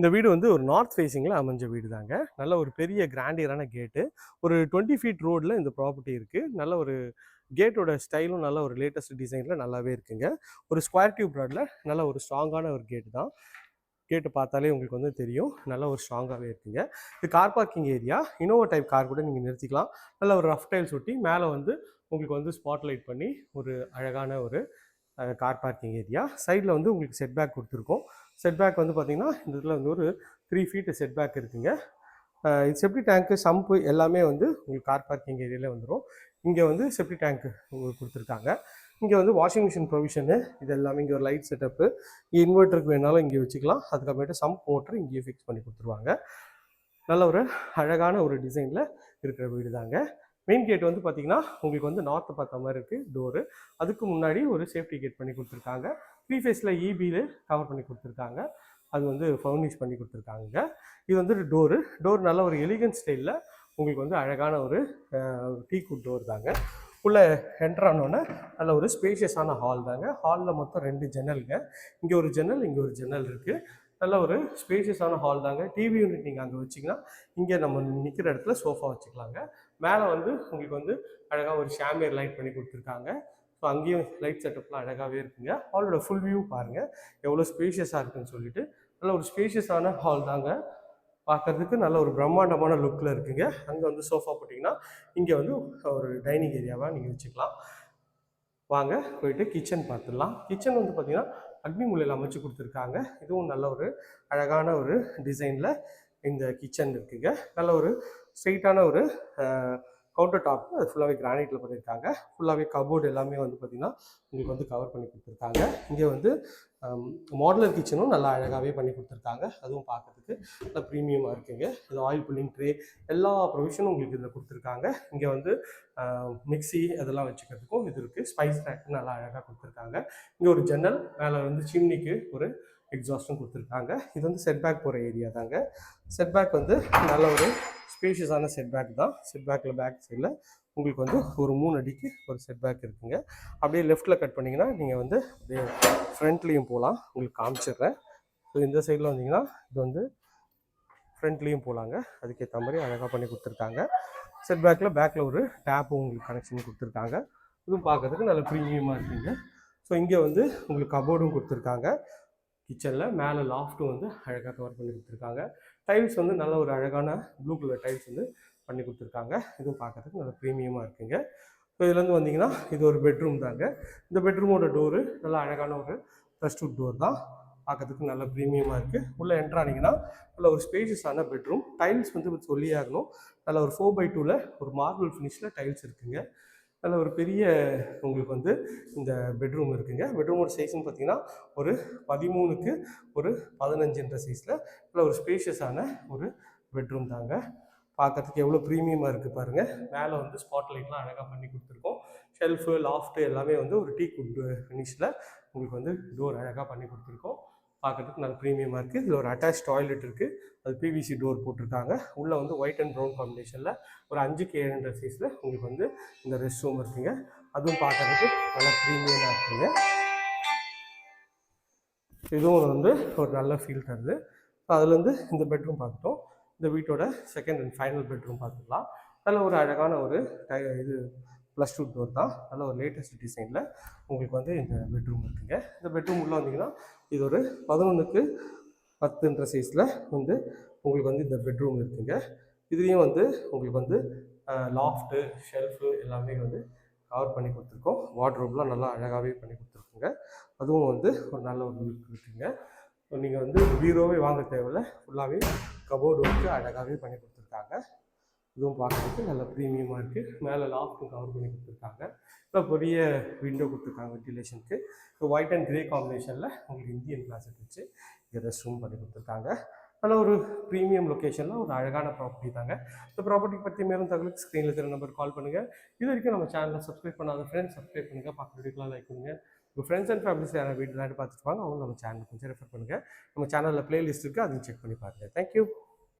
இந்த வீடு வந்து ஒரு நார்த் ஃபேஸிங்கில் அமைஞ்ச வீடு தாங்க நல்ல ஒரு பெரிய கிராண்டியரான கேட்டு ஒரு டுவெண்ட்டி ஃபீட் ரோடில் இந்த ப்ராப்பர்ட்டி இருக்குது நல்ல ஒரு கேட்டோட ஸ்டைலும் நல்ல ஒரு லேட்டஸ்ட் டிசைனில் நல்லாவே இருக்குங்க. ஒரு ஸ்கொயர் டியூப் ரோடில் நல்ல ஒரு ஸ்ட்ராங்கான ஒரு கேட்டு தான். கேட்டு பார்த்தாலே உங்களுக்கு வந்து தெரியும். நல்ல ஒரு ஸ்ட்ராங்காகவே இருக்குங்க. இது car parking area Innova type car கூட நீங்கள் நிறுத்திக்கலாம். நல்ல ஒரு ரஃப் டைல்ஸ் ஒட்டி மேலே வந்து உங்களுக்கு வந்து ஸ்பாட் லைட் பண்ணி ஒரு அழகான ஒரு கார் பார்க்கிங் ஏரியா சைடில் வந்து உங்களுக்கு செட் பேக் கொடுத்துருக்கோம். செட் பேக் வந்து பார்த்திங்கன்னா இந்த இதில் வந்து ஒரு த்ரீ ஃபீட்டு செட் பேக் இருக்குங்க. இது செப்டி டேங்க்கு சம்பு எல்லாமே வந்து உங்களுக்கு கார் பார்க்கிங் ஏரியாவில் வந்துடும் இங்கே வந்து செப்டி டேங்க்கு உங்களுக்கு கொடுத்துருக்காங்க. இங்கே வந்து வாஷிங் மிஷின் ப்ரொவிஷனு இது எல்லாமே இங்கே ஒரு லைட் செட்டப்பு இன்வெர்ட்டருக்கு வேணாலும் இங்கே வச்சுக்கலாம். அதுக்கப்புறமேட்டு சம்ப் மோட்டர் இங்கேயே ஃபிக்ஸ் பண்ணி கொடுத்துருவாங்க. நல்ல ஒரு அழகான ஒரு டிசைனில் இருக்கிற வீடு தாங்க மெயின் கேட் வந்து பார்த்தீங்கன்னா உங்களுக்கு வந்து நார்த்தை பார்த்த மாதிரி இருக்குது டோரு அதுக்கு முன்னாடி ஒரு சேஃப்டி கேட் பண்ணி கொடுத்துருக்காங்க. த்ரீ ஃபேஸில் இபியில் கவர் பண்ணி கொடுத்துருக்காங்க. அது வந்து ஃபர்னிஷ் பண்ணி கொடுத்துருக்காங்க. இது வந்து டோரு டோர் நல்ல ஒரு எலிகன்ட் ஸ்டைலில் உங்களுக்கு வந்து அழகான ஒரு டீ குட் டோர் தாங்க. உள்ளே என்டர் ஆனோடனே நல்ல ஒரு ஸ்பேஷியஸான ஹால் தாங்க. ஹாலில் மொத்தம் ரெண்டு ஜன்னலுங்க. இங்கே ஒரு ஜன்னல் இங்கே ஒரு ஜன்னல் இருக்குது நல்ல ஒரு ஸ்பேஷியஸான ஹால் தாங்க. டிவி யூனிட் நீங்கள் அங்கே வச்சிங்கன்னா இங்கே நம்ம நிற்கிற இடத்துல சோஃபா வச்சுக்கலாங்க. மேலே வந்து உங்களுக்கு வந்து அழகாக ஒரு ஷாமியர் லைட் பண்ணி கொடுத்துருக்காங்க. ஸோ அங்கேயும் லைட் செட்டப்லாம் அழகாகவே இருக்குங்க. ஹாலோட ஃபுல் வியூ பாருங்கள் எவ்வளோ ஸ்பேஷியஸாக இருக்குன்னு சொல்லிட்டு. நல்ல ஒரு ஸ்பேஷியஸான ஹால் தாங்க. பார்க்கறதுக்கு நல்ல ஒரு பிரம்மாண்டமான லுக்கில் இருக்குங்க. அங்கே வந்து சோஃபா போட்டிங்கன்னா இங்கே வந்து ஒரு டைனிங் ஏரியாவாக நீங்கள் வச்சுக்கலாம். வாங்க போயிட்டு கிச்சன் பார்த்துடலாம். கிச்சன் வந்து பார்த்திங்கன்னா அக்னி மூலையில் அமைச்சு கொடுத்துருக்காங்க. இதுவும் நல்ல ஒரு அழகான ஒரு டிசைனில் இந்த கிச்சன் இருக்குங்க. நல்ல ஒரு ஸ்ட்ரெயிட்டான ஒரு கவுண்டர் டாப் அது ஃபுல்லாகவே கிரானைட்டில் பண்ணியிருக்காங்க ஃபுல்லாகவே கபோர்டு எல்லாமே வந்து பார்த்திங்கன்னா உங்களுக்கு வந்து கவர் பண்ணி கொடுத்துருக்காங்க. இங்கே வந்து மாடலர் கிச்சனும் நல்லா அழகாகவே பண்ணி கொடுத்துருக்காங்க. அதுவும் பார்க்கறதுக்கு நல்லா ப்ரீமியமாக இருக்குங்க. இது ஆயில் புல்லிங் ட்ரே எல்லா ப்ரொவிஷனும் உங்களுக்கு இதில் கொடுத்துருக்காங்க. இங்கே வந்து மிக்ஸி அதெல்லாம் வச்சுக்கிறதுக்கும் இது இருக்குது ஸ்பைஸ் ரேக் நல்லா அழகாக கொடுத்துருக்காங்க. இங்கே ஒரு ஜன்னல் மேலே வந்து சிம்னிக்கு ஒரு எக்ஸாஸ்ட்டும் கொடுத்துருக்காங்க. இது வந்து செட்பேக் போகிற ஏரியா தாங்க. செட்பேக் வந்து நல்ல ஒரு ஸ்பேஷியஸான செட்பேக் தான். செட்பேக்கில் பேக் சைடில் உங்களுக்கு வந்து ஒரு மூணு அடிக்கு ஒரு செட்பேக் இருக்குங்க. அப்படியே லெஃப்ட்டில் கட் பண்ணிங்கன்னா நீங்கள் வந்து அப்படியே ஃப்ரண்ட்லேயும் போகலாம் உங்களுக்கு காமிச்சிடுறேன். ஸோ இந்த சைடில் வந்தீங்கன்னா இது வந்து ஃப்ரண்ட்லேயும் போகலாங்க அதுக்கேற்ற மாதிரி அழகாக பண்ணி கொடுத்துருக்காங்க. செட்பேக்கில் பேக்கில் ஒரு டேப்பும் உங்களுக்கு கனெக்ஷன் கொடுத்துருக்காங்க. இதுவும் பார்க்கறதுக்கு நல்ல ப்ரீமியமாக இருக்குங்க. ஸோ இங்கே வந்து உங்களுக்கு கபோர்டும் கொடுத்துருக்காங்க. கிச்சனில் மேலே லாஃப்ட்டும் வந்து அழகாக கவர் பண்ணி கொடுத்துருக்காங்க. டைல்ஸ் வந்து நல்ல ஒரு அழகான ப்ளூ கலர் டைல்ஸ் வந்து பண்ணி கொடுத்துருக்காங்க. இதுவும் பார்க்கறதுக்கு நல்ல ப்ரீமியமாக இருக்குங்க. ஸோ இதுலேருந்து வந்தீங்கன்னா இது ஒரு பெட்ரூம் தாங்க. இந்த பெட்ரூமோட டோரு நல்ல அழகான ஒரு ப்ளஸ்டூட் டோர் தான். பார்க்கறதுக்கு நல்ல ப்ரீமியமாக இருக்குது உள்ளே என்ட்ரானிங்கன்னா நல்ல ஒரு ஸ்பேஷியஸான பெட்ரூம் டைல்ஸ் வந்து சொல்லியாகணும் நல்ல ஒரு ஃபோர் பை டூவில் ஒரு மார்பிள் ஃபினிஷில் டைல்ஸ் இருக்குங்க. நல்ல ஒரு பெரிய உங்களுக்கு வந்து இந்த பெட்ரூம் இருக்குங்க. பெட்ரூமோட சைஸ்னு பார்த்தீங்கன்னா ஒரு பதிமூணுக்கு ஒரு பதினஞ்சுன்ற சைஸில் நல்ல ஒரு ஸ்பேஷியஸான ஒரு பெட்ரூம் தாங்க. பார்க்கறதுக்கு எவ்வளோ ப்ரீமியமாக இருக்குது பாருங்கள் மேலே வந்து ஸ்பாட் லைட்லாம் அழகாக பண்ணி கொடுத்துருக்கோம். ஷெல்ஃபு லாஃப்ட்டு எல்லாமே வந்து ஒரு டீ குட் ஃபினிஷில் உங்களுக்கு வந்து டோர் அழகாக பண்ணி கொடுத்துருக்கோம். பார்க்கறதுக்கு நல்ல ப்ரீமியமாக இருக்குது இதில் ஒரு அட்டாச் டாய்லெட் இருக்குது அது பிவிசி டோர் போட்டிருக்காங்க. உள்ளே வந்து ஒயிட் அண்ட் ப்ரௌன் காம்பினேஷனில் ஒரு அஞ்சுக்கு ஏழுன்ற சைஸில் உங்களுக்கு வந்து இந்த ரெஸ்ட் ரூம் இருக்குங்க. அதுவும் பார்க்கறதுக்கு நல்லா ப்ரீமியமாக இருக்குங்க. இதுவும் வந்து ஒரு நல்ல ஃபீல் தருது. ஸோ அதுலேருந்து இந்த பெட்ரூம் பார்த்துட்டோம். இந்த வீட்டோட செகண்ட் அண்ட் ஃபைனல் பெட்ரூம் பார்த்துக்கலாம். அதில் ஒரு அழகான ஒரு இது ப்ளஸ் டூ டோர் தான். நல்ல ஒரு லேட்டஸ்ட் டிசைனில் உங்களுக்கு வந்து இந்த பெட்ரூம் இருக்குங்க. இந்த பெட்ரூம் உள்ளே வந்தீங்கன்னா இது ஒரு பதினொன்றுக்கு பத்துன்ற சைஸில் வந்து உங்களுக்கு வந்து இந்த பெட்ரூம் இருக்குங்க. இதுலேயும் வந்து உங்களுக்கு வந்து லாஃப்ட்டு ஷெல்ஃபு எல்லாமே வந்து கவர் பண்ணி கொடுத்துருக்கோம். வார்ட்ரோப்லாம் நல்லா அழகாகவே பண்ணி கொடுத்துருக்குங்க. அதுவும் வந்து ஒரு நல்ல ஒரு லுக் இருக்குங்க. நீங்கள் வந்து பீரோவே வாங்க தேவையில்ல. ஃபுல்லாகவே கபோர்டு ஒர்க்கு அழகாகவே பண்ணி கொடுத்துருக்காங்க. இதுவும் பார்க்குறதுக்கு நல்ல ப்ரீமியமாக இருக்குது மேலே லாஃப்ட்டும் கவர் பண்ணி கொடுத்துருக்காங்க. இப்போ பெரிய விண்டோ கொடுத்துருக்காங்க வென்டிலேஷனுக்கு இப்போ ஒயிட் அண்ட் கிரே காம்பினேஷனில் உங்களுக்கு இந்தியன் கிளாஸட் வச்சு இங்கே ரெஸ்ட் ரூம் பண்ணி கொடுத்துருக்காங்க. நல்ல ஒரு ப்ரீமியம் லொக்கேஷனில் ஒரு அழகான ப்ராப்பர்ட்டி தாங்க. இந்த ப்ராப்பர்ட்டி பற்றி மேலும் தகவலுக்கு ஸ்க்ரீனில் இருக்கிற நம்பர் கால் பண்ணுங்கள் இது வரைக்கும் நம்ம சேனலை சப்ஸ்கிரைப் பண்ணாத ஃப்ரெண்ட்ஸ் சப்ஸ்கிரைப் பண்ணுங்கள் பார்க்க வீடியோக்கெலாம் லைக் பண்ணுங்கள் உங்கள் ஃப்ரெண்ட்ஸ் அண்ட் ஃபேமிலிஸ் யாராவது வீட்டில் பார்த்துட்டு வாங்க அவங்க நம்ம சேனல் கொஞ்சம் ரெஃபர் பண்ணுங்கள் நம்ம சேனலில் ப்ளேலிஸ்ட் இருக்குது அதையும் செக் பண்ணி பாருங்கள் தேங்க்யூ